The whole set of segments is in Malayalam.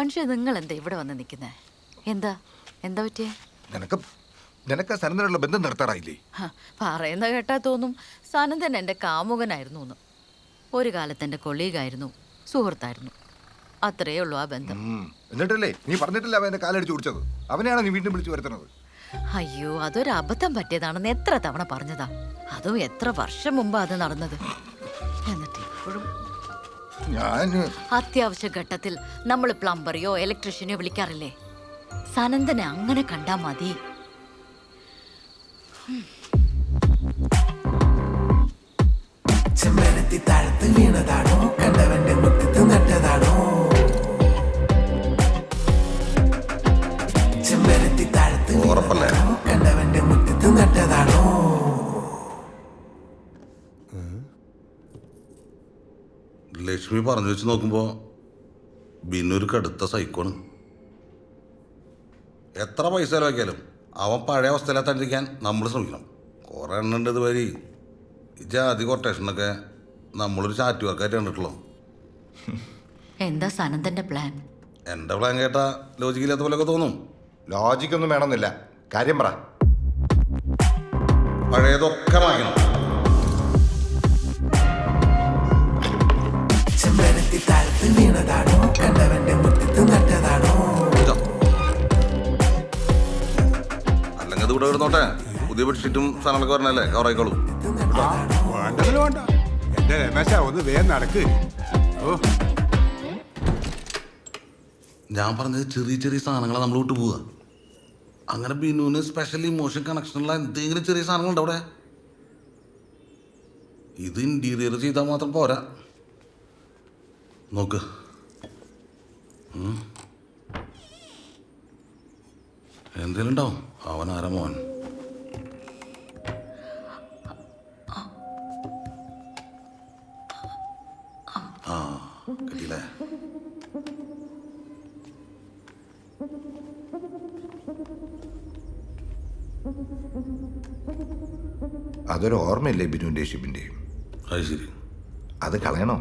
മനുഷ്യ നിങ്ങൾ എന്താ ഇവിടെ വന്ന് നിൽക്കുന്നേ? എന്താ? എന്താ പറ്റിയേ? നിനക്ക് നിനക്ക് സനന്ദനുള്ള ബന്ധം നിർത്താറായില്ലേ? ഹ, പറയുന്ന കേട്ടാ തോന്നും. സനന്ദൻ എന്റെ കാമുകനായിരുന്നു എന്ന് ഒരു കാലത്ത് എന്റെ കൊളീഗായിരുന്നു സുഹൃത്തായിരുന്നു. അത്രയേ ഉള്ളൂ ആ ബന്ധം. ഉം. എന്നിട്ടല്ലേ? നീ പറഞ്ഞിട്ടില്ല അവൻ എന്റെ കാലടിച്ച് കുടിച്ചത് അവനെയാണ് നീ വീണ്ടും വിളിച്ചു വരുത്തുന്നത് അയ്യോ അതൊരു അബദ്ധം പറ്റിയതാണെന്ന് എത്ര തവണ പറഞ്ഞതാ. അതും എത്ര വർഷം മുമ്പാണ് അത് നടന്നത്. എന്നിട്ട്? ഞാൻ അത്യാവശ്യ ഘട്ടത്തിൽ നമ്മൾ പ്ലംബറിയോ ഇലക്ട്രീഷ്യനെയോ വിളിക്കാറില്ലേ? സനന്ദനെ അങ്ങനെ കണ്ടാ മതി. ചെമ്പരത്തി താഴത്ത് വീണതാണോ? കണ്ടവന്റെ മുറ്റത്ത് ലക്ഷ്മി പറഞ്ഞു വെച്ച് നോക്കുമ്പോൾ ബിന്നൊരു കടുത്ത സൈക്കോണ്. എത്ര പൈസ ചിലവാക്കിയാലും അവൻ പഴയ അവസ്ഥയിലെത്താണ്ടിരിക്കാൻ നമ്മൾ ശ്രമിക്കണം. കുറേ എണ്ണ ഉണ്ട് ഇതുവഴി ഈ ജാതി കൊട്ടേഷനൊക്കെ നമ്മളൊരു ചാറ്റ് വർക്കായിട്ട് കണ്ടിട്ടുള്ളൂ. എന്താ സനന്ദന്റെ പ്ലാൻ എന്റെ പ്ലാൻ കേട്ടാ ലോജിക്കില്ലാത്ത പോലെയൊക്കെ തോന്നും. ലോജിക്കൊന്നും വേണമെന്നില്ല. കാര്യം പറ. പഴയതൊക്കെ മാറ്റണം ഇവിടെ കിടന്നോട്ടെ പുതിയ ബെഡ്ഷീറ്റും സാധനങ്ങളൊക്കെ വരണല്ലേ? കവറായിക്കോളൂ വേണ്ടതിൽ വേണ്ട. എന്റെ രമേശ ഒന്ന് വേഗം നടക്ക്. ഓ. ഞാൻ പറഞ്ഞത് ചെറിയ ചെറിയ സാധനങ്ങളാണ് നമ്മൾ വിട്ടു പോവുക. അങ്ങനെ ബിനുവിന് സ്പെഷ്യൽ ഇമോഷൻ കണക്ഷനുള്ള എന്തെങ്കിലും ചെറിയ സാധനങ്ങളുണ്ട് അവിടെ? ഇത് ഇന്റീരിയർ ചെയ്താൽ മാത്രം പോരാ. നോക്ക്. എന്തേലും ഉണ്ടാവും അവൻ ആരാ മോൻ ആ കിട്ടിയില്ലേ? അതൊരു ഓർമ്മയില്ലേ അത് ശരി. അത് കളയണോ?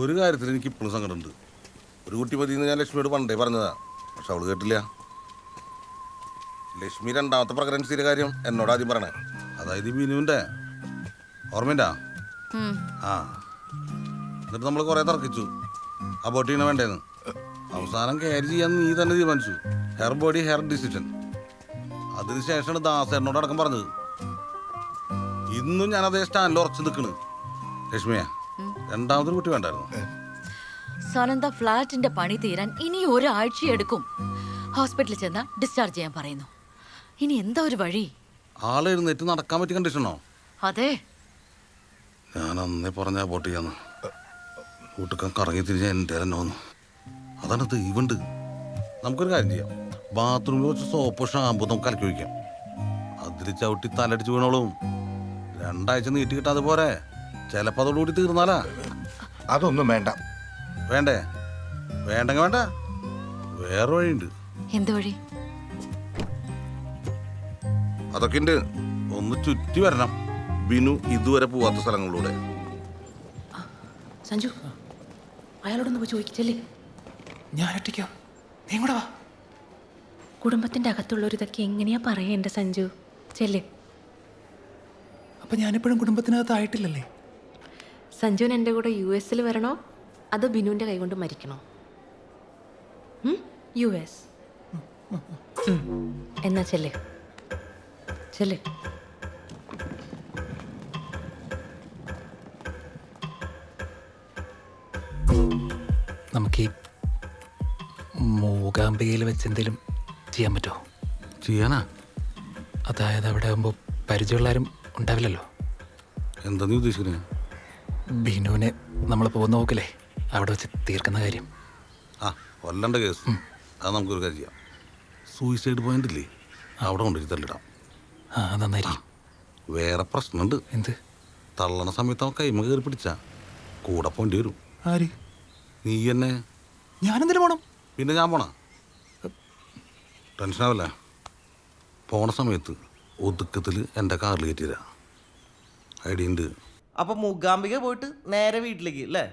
ഒരു കാര്യത്തിൽ എനിക്ക് ഇപ്പോഴും സങ്കടമുണ്ട്. ഒരു കുട്ടി പതിന്ന് ഞാൻ ലക്ഷ്മിയോട് പണ്ടേ പറഞ്ഞതാ. പക്ഷെ അവൾ കേട്ടില്ല. ലക്ഷ്മി രണ്ടാമത്തെ പ്രഗ്നൻസിയുടെ കാര്യം എന്നോട് ആദ്യം പറയണേ. അതായത് ഈ ബിനുവിന്റെ ഓർമ്മയുണ്ടാ. ആ. എന്നിട്ട് നമ്മൾ കുറേ തർക്കിച്ചു. അബോട്ട് ചെയ്യണ വേണ്ടേന്ന്. അവസാനം ക്യാരി ചെയ്യാൻ നീ തന്നെ തീരുമാനിച്ചു. ഹെയർ ബോഡി ഹെയർ ഡിസിഷൻ അതിനുശേഷമാണ് ദാസേട്ടനോട് അടക്കം പറഞ്ഞത്. ഇന്നും ഞാൻ അതേ സ്റ്റാൻഡിൽ ഉറച്ചു നിൽക്കണ്. ലക്ഷ്മിയെ. രണ്ടാമതൊരു കുട്ടി വേണ്ടായിരുന്നു. സനന്ദ ഫ്ലാറ്റിന്റെ പണി തീരാൻ ഇനി ഒരാഴ്ച എടുക്കും. ഹോസ്പിറ്റലിൽ ചെന്ന് ഡിസ്ചാർജ് ചെയ്യാൻ പറയുന്നു. ഇനി എന്താ ഒരു വഴി? ആളെ എഴുന്നേറ്റ് നടക്കാൻ പറ്റിയ കണ്ടീഷനോ അതെ. ഞാൻ അന്നേ പറഞ്ഞ പോട്ടി ചെയ്യാന്ന്. കൂട്ടുക്കാൻ കറങ്ങി തിരിഞ്ഞ എന്റെ തന്നെ വന്നു. അതാണ് ദൈവമുണ്ട് നമുക്കൊരു കാര്യം ചെയ്യാം. ബാത്റൂമിൽ വെച്ച് സോപ്പ് ഷാമ്പു നമുക്ക് കലക്കി ഒഴിക്കാം. അതിൽ ചവിട്ടി തലടിച്ച് വീണോളും. രണ്ടാഴ്ച നീട്ടി കിട്ടാതെ പോരെ. ചിലപ്പോൾ അതോടുകൂടി തീർന്നാലാ? അതൊന്നും വേണ്ട. വേണ്ടേ? വേണ്ടെങ്കിൽ വേണ്ട. വേറെ വഴിയുണ്ട്. എന്ത് വഴി? അതൊക്കെ ഉണ്ട് ഒന്ന് ചുറ്റി വരണം. ബിനു ഇതുവരെ പോവാത്ത സ്ഥലങ്ങളിലൂടെ. സഞ്ജു അയാളോടൊന്ന് പോയി ചോദിക്കല്ലേ ഞാൻ ഒറ്റയ്ക്കോ. നീ കൂടെ വാ. കുടുംബത്തിന്റെ അകത്തുള്ളവർ ഇതൊക്കെ എങ്ങനെയാ പറയേണ്ട സഞ്ജു? ചെല്ലേ. അപ്പൊ ഞാനിപ്പോഴും കുടുംബത്തിനകത്തായിട്ടില്ലല്ലേ? സഞ്ജുവിന് എന്റെ കൂടെ യു എസിൽ വരണോ? അതോ ബിനുവിന്റെ കൈകൊണ്ട് മരിക്കണോ? U S. എന്നാ ചെല്ലേ. ചെല്ലേ. നമുക്ക് ഈ മൂകാംബികയിൽ വെച്ച് എന്തെങ്കിലും ചെയ്യാൻ പറ്റുമോ? ചെയ്യാനാ? അതായത് അവിടെ ആകുമ്പോൾ പരിചയമുള്ളവരും ഉണ്ടാവില്ലല്ലോ? എന്താ നീ ഉദ്ദേശിക്കുന്നത് ബിനുവിനെ നമ്മൾ പോകുന്ന നോക്കില്ലേ? അവിടെ വെച്ച് തീർക്കുന്ന കാര്യം. ആ കൊല്ലണ്ട കേസ്. അത് നമുക്കൊരു കാര്യം ചെയ്യാം. സൂയിസൈഡ് പോയിന്റ് ഇല്ലേ? അവിടെ കൊണ്ടുപോയി തള്ളിടാം ആ നന്നായിരിക്കും. വേറെ പ്രശ്നമുണ്ട്. എന്ത്? തള്ളണ സമയത്ത് അവൻ കൈമ കയറി പിടിച്ചാ. കൂടെ പോണ്ടി വരും. ആര്? നീ എന്നെ? ഞാനെന്തിനു പോണം? പിന്നെ ഞാൻ പോണ? ടെൻഷനാവില്ല പോണ സമയത്ത് ഒതുക്കത്തിൽ എന്റെ കാറിൽ കയറ്റിയരാ ഐഡിയ ഉണ്ട്. അപ്പൊ മൂകാംബിക പോയിട്ട് നേരെ വീട്ടിലേക്ക് അല്ലേ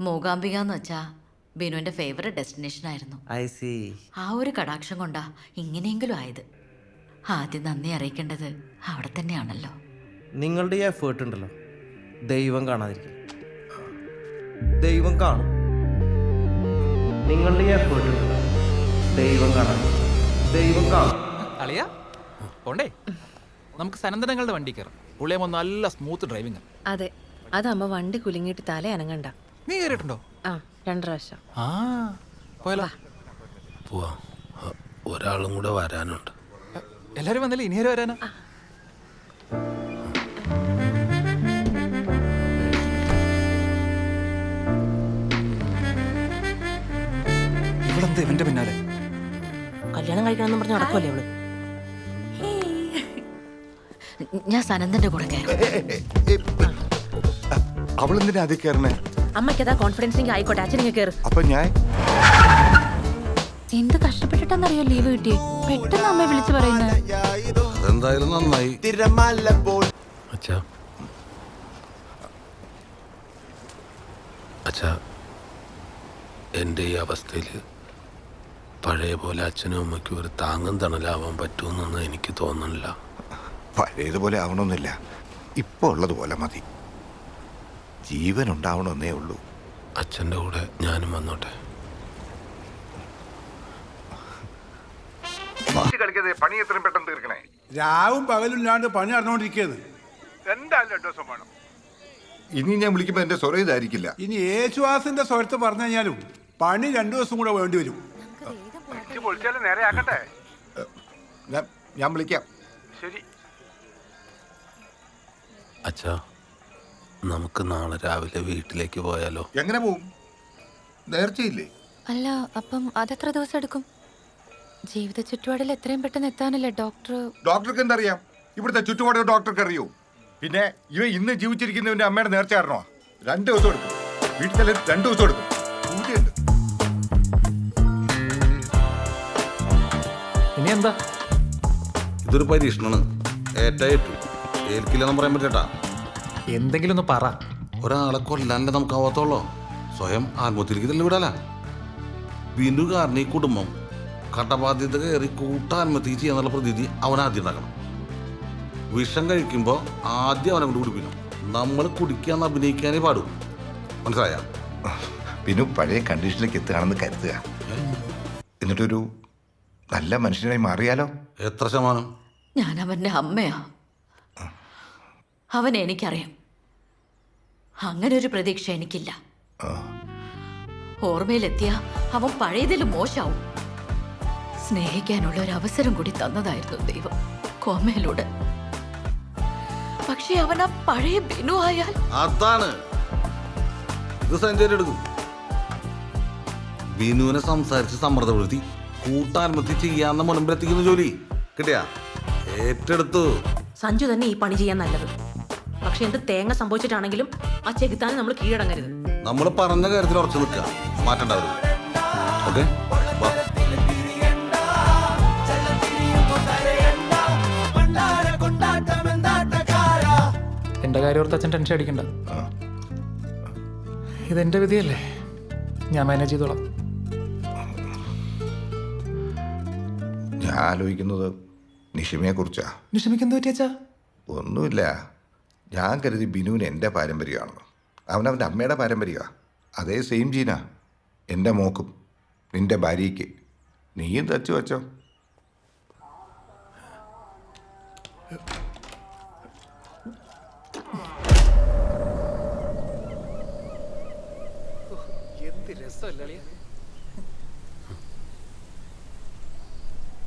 മൂകാംബിക എന്ന് വെച്ചാ ബിനുവിന്റെ ഫേവറേറ്റ് ഡെസ്റ്റിനേഷൻ ആയിരുന്നു. ഐ സി ആ ഒരു കടാക്ഷം കൊണ്ടാ ഇങ്ങനെയെങ്കിലും ആയത്. ആദ്യം നന്ദി അറിയിക്കേണ്ടത് അവിടെ തന്നെയാണല്ലോ. നിങ്ങളുടെ ഈ എഫേർട്ട് ഉണ്ടല്ലോ. ദൈവം കാണാതിരിക്കും ദൈവം കാണും. നിങ്ങളുടെ ഈ എഫേർട്ട് ഉണ്ടല്ലോ. ദൈവം കാണാതിരിക്കും ദൈവം കാണും. അളിയ പോണ്ടേ? നമുക്ക് സനന്ദനങ്ങളുടെ വണ്ടി കയറാം പുള്ളിയമ്മ നല്ല സ്മൂത്ത് ഡ്രൈവിംഗ് അതെ അതമ്മ വണ്ടി കുലുങ്ങിയിട്ട് തല അനങ്ങണ്ട. നീ കയറിയിട്ടുണ്ടോ ആ രണ്ടു പ്രാവശ്യം. ആ പോയല്ലോ. പോവാ. ഒരാളും കൂടെ വരാനുണ്ട്. എല്ലാരും വന്നില്ലേ? ഇനി ആരും വരാനാ? ഇവളെന്താ ഇവന്റെ പിന്നാലെ? കല്യാണം കഴിക്കണം എന്ന് പറഞ്ഞ് നടക്കുമല്ലേ അവൾ ഞാൻ സനന്ദന്റെ കൂടെ അവൾ അവളെന്തിനാ അതിൽ കയറണേ അമ്മയ്ക്കതാ കോൺഫിഡൻസിങ് ആയിക്കോട്ടെ അച്ഛനെ കയറി അപ്പൊ ഞാൻ എന്ത് കഷ്ടപ്പെട്ടിട്ടെന്നറിയോ ലീവ് കിട്ടി പെട്ടെന്ന് അമ്മ വിളിച്ചു പറയുന്നത് അതെന്തായാലും നന്നായി. അച്ഛാ. അച്ഛാ എന്റെ ഈ അവസ്ഥയിൽ പഴയ പോലെ അച്ഛനും അമ്മയ്ക്കും ഒരു താങ്ങും തണലാവാൻ പറ്റുമെന്നൊന്നും എനിക്ക് തോന്നുന്നില്ല. പഴയതുപോലെ ആവണമെന്നില്ല. ഇപ്പൊ ഉള്ളതുപോലെ മതി. ജീവൻ ഉണ്ടാവണമെന്നേ ഉള്ളൂ. അച്ഛന്റെ കൂടെ ഞാനും വന്നോട്ടെ. പണി എത്രയും പെട്ടെന്ന് തീർക്കണേ. രാവും പകലില്ലാണ്ട് പണി നടന്നുകൊണ്ടിരിക്കുകയാണ് എന്തായാലും രണ്ടു ദിവസം വേണം. ഇനി ഞാൻ വിളിക്കുമ്പോ എന്റെ സ്വരം ഇതായിരിക്കില്ല. ഇനി യേശുവാസിന്റെ സ്വരത്ത് പറഞ്ഞു കഴിഞ്ഞാലും പണി രണ്ടു ദിവസം കൂടെ വേണ്ടി വരും. നേരെ ആക്കട്ടെ ഞാൻ ഞാൻ വിളിക്കാം. ശരി. അച്ഛാ നമുക്ക് നാളെ രാവിലെ വീട്ടിലേക്ക് പോയാലോ? എങ്ങനെ പോവും? നേർച്ചയില്ലേ? അല്ല അപ്പം അതെത്ര ദിവസം എടുക്കും? ജീവിത ചുറ്റുപാടിൽ എത്രയും പെട്ടെന്ന് എത്താനല്ലേ ഡോക്ടർ ഡോക്ടർക്ക് എന്തറിയാം? ഇവിടുത്തെ ചുറ്റുപാട് ഡോക്ടർക്ക് അറിയോ? പിന്നെ ഇവ ഇന്ന് ജീവിച്ചിരിക്കുന്നവന്റെ അമ്മയുടെ നേർച്ച കാരണോ രണ്ട് ദിവസം എടുക്കും. വീട്ടിൽ രണ്ടു ദിവസം എടുക്കും. പൂജയുണ്ട് ഇനി എന്താ ഇതൊരു പരീക്ഷണമാണ്. ഏറ്റായിട്ടു. ഏൽക്കില്ലെന്ന് പറയാൻ പറ്റട്ടാ. എന്തെങ്കിലും ഒന്ന് പറ. ഒരാളെ കൊല്ലാനല്ലേ നമുക്ക് ആവാത്തോളോ സ്വയം ആത്മഹത്യയിലേക്ക് തന്നെ വിടാല. ബിനു കാരണം ഈ കുടുംബം കടബാധ്യത കയറി കൂട്ടാത്മഹത്യ ചെയ്യാന്നുള്ള പ്രതീതി അവൻ ആദ്യം ഉണ്ടാക്കണം. വിഷം കഴിക്കുമ്പോൾ ആദ്യം അവനെ കൊണ്ട് കുടിപ്പിക്കണം. നമ്മൾ കുടിക്കാന്ന് അഭിനയിക്കാനേ പാടൂ. മനസ്സിലായ? പിന്നെ പഴയ കണ്ടീഷനിലേക്ക് എത്തുകയാണെന്ന് കരുതുക. എന്നിട്ടൊരു നല്ല മനുഷ്യനായി മാറിയാലോ? എത്ര ശതമാനം? ഞാൻ അവന്റെ അമ്മയാ. അവനെ എനിക്കറിയാം. അങ്ങനെ ഒരു പ്രതീക്ഷ എനിക്കില്ല. ഓർമ്മയിലെത്തിയ അവൻ പഴയതിലും മോശാവും. സ്നേഹിക്കാനുള്ള ഒരു അവസരം കൂടി തന്നതായിരുന്നു ദൈവം കോമയിലൂടെ പക്ഷെ അവൻ ആ പഴയ ബിനു ആയാൽ അതാണ്. ഇത് സെഞ്ചുറി എടുക്കും ബിനുവിനെ സംസാരിച്ച് സമ്മർദ്ദപ്പെടുത്തി കൂട്ടാത്മഹത്യ ചെയ്യാന്ന മുൻപിലെത്തിക്കുന്ന ജോലി. കിട്ടിയാ? ഏറ്റെടുത്തു. സഞ്ജു തന്നെ ഈ പണി ചെയ്യാൻ നല്ലത്. പക്ഷെ എന്ത് തേങ്ങ സംഭവിച്ചിട്ടാണെങ്കിലും ആ ചെകുത്താനെ നമ്മൾ കീഴടങ്ങരുത്. നമ്മൾ പറഞ്ഞ കാര്യത്തിൽ ഉറച്ചു നിൽക്കുക. മാറ്റണ്ടാവും ഓക്കെ? എന്റെ കാര്യം ഓർത്ത് അച്ഛൻ ടെൻഷൻ അടിക്കണ്ട. ഇതെന്റെ വിധിയല്ലേ? ഞാൻ മാനേജ് ചെയ്തോളാം. ഞാൻ ആലോചിക്കുന്നത് നിഷിമയെ കുറിച്ചാ നിഷമിക്ക് എന്ത് പറ്റിയച്ചാ? ഒന്നുമില്ല. ഞാൻ കരുതി ബിനുവിന് എന്റെ പാരമ്പര്യമാണെന്ന് അവനവന്റെ അമ്മയുടെ പാരമ്പര്യമാണ് അതേ സെയിം ജീനാ. എന്റെ മോക്കും നിന്റെ ഭാര്യയ്ക്ക്. നീയും തച്ചു വച്ചോ.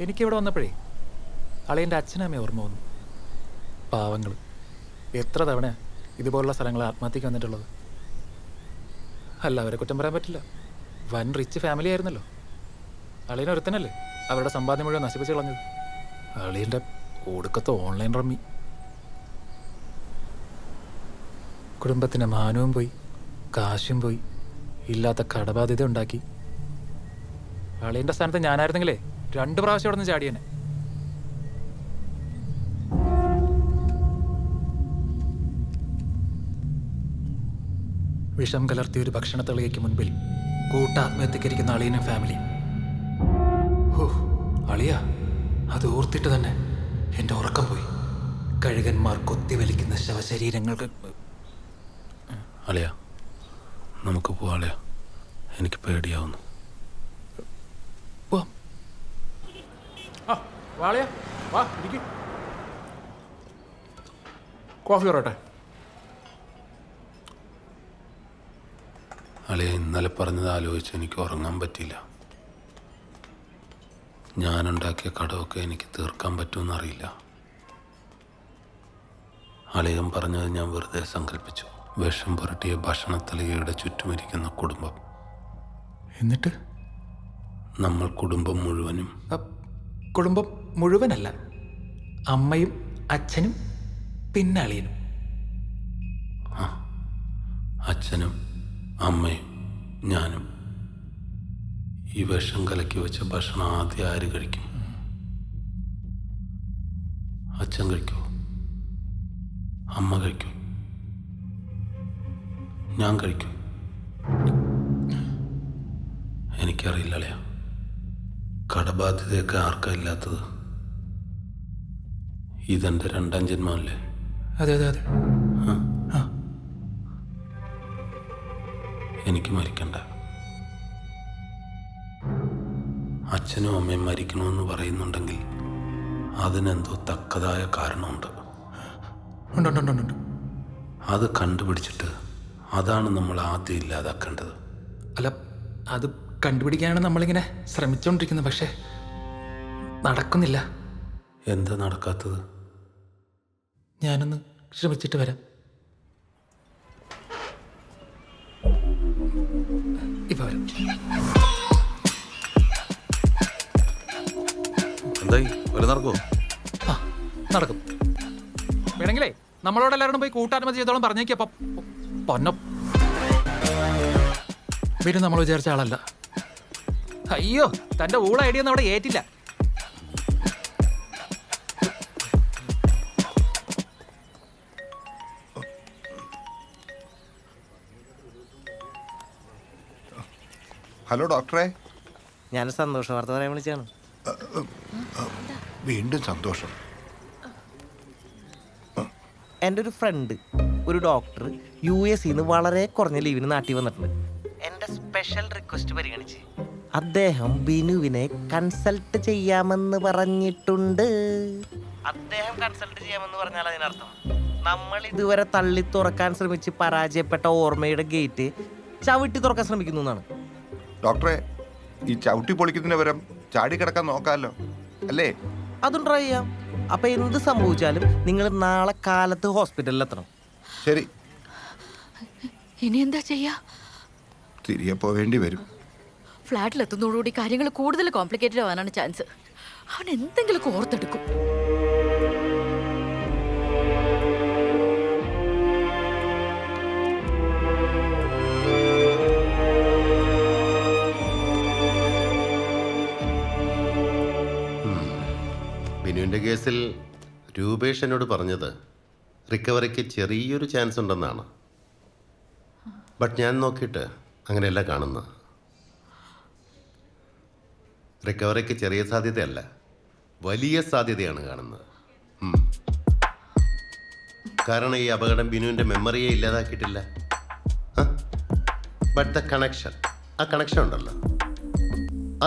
എനിക്കിവിടെ വന്നപ്പോഴേ അളിയന്റെ അച്ഛനമ്മയെ ഓർമ്മ വന്നു. പാവങ്ങൾ എത്ര തവണ ഇതുപോലുള്ള സ്ഥലങ്ങൾ ആത്മഹത്യക്ക് വന്നിട്ടുള്ളത്? അല്ല അവരെ കുറ്റം പറയാൻ പറ്റില്ല. വൻ റിച്ച് ഫാമിലി ആയിരുന്നല്ലോ. അളിയൻ ഒരുത്തനല്ലേ അവരുടെ സമ്പാദ്യം മുഴുവൻ നശിപ്പിച്ച് കളഞ്ഞത്? അളിയന്റെ ഒടുക്കത്തെ ഓൺലൈൻ റമ്മി കുടുംബത്തിന്റെ മാനവും പോയി കാശും പോയി ഇല്ലാത്ത കടബാധ്യത ഉണ്ടാക്കി. അളിയന്റെ സ്ഥാനത്ത് ഞാനായിരുന്നെങ്കിലേ രണ്ട് പ്രാവശ്യം അവിടെ നിന്ന് ചാടിയനെ. വിഷം കലർത്തിയ ഒരു ഭക്ഷണത്തളികയ്ക്ക് മുൻപിൽ കൂട്ട ആത്മഹത്യക്കരിക്കുന്ന അളിയനും ഫാമിലി ഹോ അളിയ അത് ഓർത്തിട്ട് തന്നെ എന്റെ ഉറക്കം പോയി. കഴുകന്മാർ കൊത്തിവലിക്കുന്ന ശവശരീരങ്ങൾക്ക് അളിയ നമുക്ക് പോവാം അളിയ. എനിക്ക് പേടിയാവുന്നു. വാളയാ വാ ഇരിക്ക്. കോഫി പറയട്ടെ അളിയ ഇന്നലെ പറഞ്ഞത് ആലോചിച്ച് എനിക്ക് ഉറങ്ങാൻ പറ്റിയില്ല. ഞാനുണ്ടാക്കിയ കടമൊക്കെ എനിക്ക് തീർക്കാൻ പറ്റുമെന്നറിയില്ല അളിയൻ പറഞ്ഞത് ഞാൻ വെറുതെ സങ്കല്പിച്ചു. വിഷം പുരട്ടിയ ഭക്ഷണത്തലികയുടെ ചുറ്റുമിരിക്കുന്ന കുടുംബം. എന്നിട്ട്? നമ്മൾ കുടുംബം മുഴുവനും. കുടുംബം മുഴുവനല്ല. അമ്മയും അച്ഛനും പിന്നെ അളിയനും. അച്ഛനും അമ്മയും. ഞാനും ഈ വിഷം കലക്കി വെച്ച ഭക്ഷണം ആദ്യം ആര് കഴിക്കും? അച്ഛൻ കഴിക്കോ? അമ്മ കഴിക്കോ? ഞാൻ കഴിക്കും? എനിക്കറിയില്ല കടബാധ്യതയൊക്കെ ആർക്കാ ഇല്ലാത്തത്? ഇതെന്റെ രണ്ടാം ജന്മമല്ലേ അതെ അതെ അതെ. എനിക്ക് മരിക്കണ്ട. അച്ഛനും അമ്മയും മരിക്കണമെന്ന് പറയുന്നുണ്ടെങ്കിൽ അതിനെന്തോ തക്കതായ കാരണമുണ്ട്. അത് കണ്ടുപിടിച്ചിട്ട് അതാണ് നമ്മൾ ആദ്യം ഇല്ലാതാക്കേണ്ടത്. അല്ല അത് കണ്ടുപിടിക്കാനാണ് നമ്മളിങ്ങനെ ശ്രമിച്ചുകൊണ്ടിരിക്കുന്നത് പക്ഷേ നടക്കുന്നില്ല. എന്താ നടക്കാത്തത്? ഞാനൊന്ന് ശ്രമിച്ചിട്ട് വരാം. എന്തായി ഒരു നടക്കോ. ആ നടക്കും. വേണമെങ്കിലേ നമ്മളോട് എല്ലാവരും പോയി കൂട്ടാത്മ ചെയ്തോളം പറഞ്ഞേക്കപ്പം പൊന്നം. പിന്നെ നമ്മൾ വിചാരിച്ച ആളല്ല. അയ്യോ തന്റെ ഊള ഐഡിയ ഒന്നും അവിടെ ഏറ്റില്ല. ഹലോ ഡോക്ടറെ. ഞാൻ സന്തോഷ. വാർത്ത പറയാൻ വിളിച്ചാണ് വീണ്ടും സന്തോഷം. എന്റെ ഒരു ഫ്രണ്ട് ഒരു ഡോക്ടർ യു എസ് നിന്ന് വളരെ കുറഞ്ഞ ലീവിന് നാട്ടിൽ വന്നിട്ടുണ്ട്. എന്റെ സ്പെഷ്യൽ റിക്വസ്റ്റ് പരിഗണിച്ച്. അദ്ദേഹം ബിനുവിനെ കൺസൾട്ട് ചെയ്യാമെന്ന് പറഞ്ഞിട്ടുണ്ട്. അദ്ദേഹം കൺസൾട്ട് ചെയ്യാമെന്ന് പറഞ്ഞാൽ അതിനർത്ഥം നമ്മൾ ഇതുവരെ തള്ളി തുറക്കാൻ ശ്രമിച്ച് പരാജയപ്പെട്ട ഓർമ്മയുടെ ഗേറ്റ് ചവിട്ടി തുറക്കാൻ ശ്രമിക്കുന്നു എന്നാണ്. ഡോക്ടറെ ഈ ചവിട്ടി പൊളിക്കുന്നതിന് പകരം ചാടി കിടക്കാൻ നോക്കാമല്ലോ അല്ലേ? അതും ട്രൈ ചെയ്യാം അപ്പൊ എന്ത് സംഭവിച്ചാലും നിങ്ങൾ നാളെ കാലത്ത് ഹോസ്പിറ്റലിൽ എത്തണം ശരി. ഇനി എന്താ ചെയ്യാ? തിരികെ പോവേണ്ടി വരും. ഫ്ലാറ്റിലെത്തുന്നതോടുകൂടി കാര്യങ്ങൾ കൂടുതൽ കോംപ്ലിക്കേറ്റഡ് ആവാനാണ് ചാൻസ്. അവൻ എന്തെങ്കിലും ഓർത്തെടുക്കും. ബിനുവിന്റെ കേസിൽ രൂപേഷ് എന്നോട് പറഞ്ഞത് റിക്കവറിക്ക് ചെറിയൊരു ചാൻസ് ഉണ്ടെന്നാണ്. ബട്ട് ഞാൻ നോക്കിയിട്ട് അങ്ങനെയല്ല കാണുന്നത്. റിക്കവറിക്ക് ചെറിയ സാധ്യതയല്ല വലിയ സാധ്യതയാണ് കാണുന്നത്. കാരണം ഈ അപകടം ബിനുവിന്റെ മെമ്മറിയെ ഇല്ലാതാക്കിയിട്ടില്ല. ബട്ട് ദ കണക്ഷൻ ആ കണക്ഷൻ ഉണ്ടല്ലോ.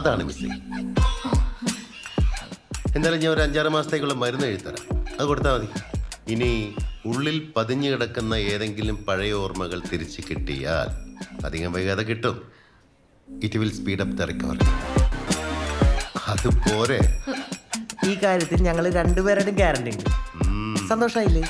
അതാണ് മിസ്സിംഗ് എന്തായാലും ഞാൻ ഒരു അഞ്ചാറ് മാസത്തേക്കുള്ള മരുന്ന് എഴുതരാം അത് കൊടുത്താൽ മതി. ഇനി ഉള്ളിൽ പതിഞ്ഞു കിടക്കുന്ന ഏതെങ്കിലും പഴയ ഓർമ്മകൾ തിരിച്ചു കിട്ടിയാൽ അധികം വൈകാതെ കിട്ടും. It will speed up the recovery അത് പോരെ ഈ കാര്യത്തിൽ ഞങ്ങൾ രണ്ടുപേരുടെയും ഗ്യാരണ്ടി ഉണ്ട്. സന്തോഷമായില്ലേ